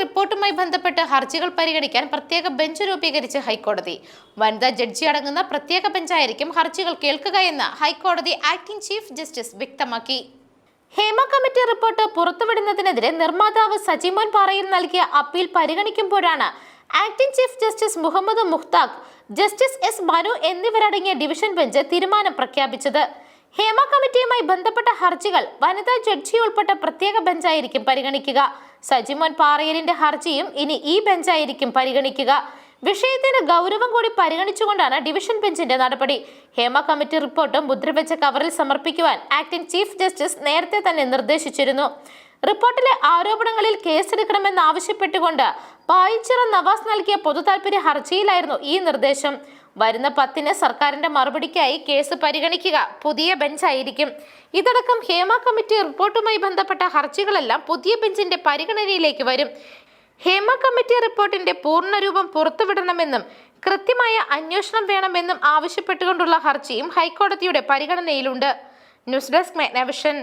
റിപ്പോർട്ടുമായി ബന്ധപ്പെട്ട് ഹർജികൾ പരിഗണിക്കാൻ പ്രത്യേക ബെഞ്ച് രൂപീകരിച്ച് ഹൈക്കോടതി. വനിതാ ജഡ്ജി അടങ്ങുന്ന പ്രത്യേക ബെഞ്ചായിരിക്കും ഹർജികൾ കേൾക്കുകയെന്ന് ഹൈക്കോടതി ആക്ടിംഗ് ചീഫ് ജസ്റ്റിസ് വ്യക്തമാക്കി. ഹേമ കമ്മിറ്റി റിപ്പോർട്ട് പുറത്തുവിടുന്നതിനെതിരെ നിർമ്മാതാവ് സജിമോൻ പാറയിൽ നൽകിയ appeal പരിഗണിക്കുമ്പോഴാണ് acting chief justice Muhammad Mushtaq justice S Manu എന്നിവരടങ്ങിയ ഡിവിഷൻ ബെഞ്ച് തീരുമാനം പ്രഖ്യാപിച്ചത്. ഹേമ കമ്മിറ്റിയുമായി ബന്ധപ്പെട്ട ഹർജികൾ വനിതാ ജഡ്ജി ഉൾപ്പെട്ട പ്രത്യേക ബെഞ്ചായിരിക്കും പരിഗണിക്കുക. സജിമോൻ പാറയലിന്റെ ഹർജിയും ഇനി ഈ ബെഞ്ചായിരിക്കും പരിഗണിക്കുക. വിഷയത്തിന് ഗൗരവം കൂടി പരിഗണിച്ചുകൊണ്ടാണ് ഡിവിഷൻ ബെഞ്ചിന്റെ നടപടി. ഹേമ കമ്മിറ്റി റിപ്പോർട്ടും മുദ്രവെച്ച കവറിൽ സമർപ്പിക്കുവാൻ ആക്ടിംഗ് ചീഫ് ജസ്റ്റിസ് നേരത്തെ തന്നെ നിർദ്ദേശിച്ചിരുന്നു. റിപ്പോർട്ടിലെ ആരോപണങ്ങളിൽ കേസെടുക്കണമെന്ന് ആവശ്യപ്പെട്ടുകൊണ്ട് പായിച്ചിറ നവാസ് നൽകിയ പൊതുതാൽപര്യ ഹർജിയിലായിരുന്നു ഈ നിർദ്ദേശം. വരുന്ന പത്തിന് സർക്കാരിന്റെ മറുപടിക്കായി കേസ് പരിഗണിക്കുക പുതിയ ബെഞ്ചായിരിക്കും. ഇതടക്കം ഹേമ കമ്മിറ്റി റിപ്പോർട്ടുമായി ബന്ധപ്പെട്ട ഹർജികളെല്ലാം പുതിയ ബെഞ്ചിന്റെ പരിഗണനയിലേക്ക് വരും. ഹേമ കമ്മിറ്റി റിപ്പോർട്ടിന്റെ പൂർണരൂപം പുറത്തുവിടണമെന്നും കൃത്യമായ അന്വേഷണം വേണമെന്നും ആവശ്യപ്പെട്ടുകൊണ്ടുള്ള ഹർജിയും ഹൈക്കോടതിയുടെ പരിഗണനയിലുണ്ട്. News desk മെഗ്നവിഷൻ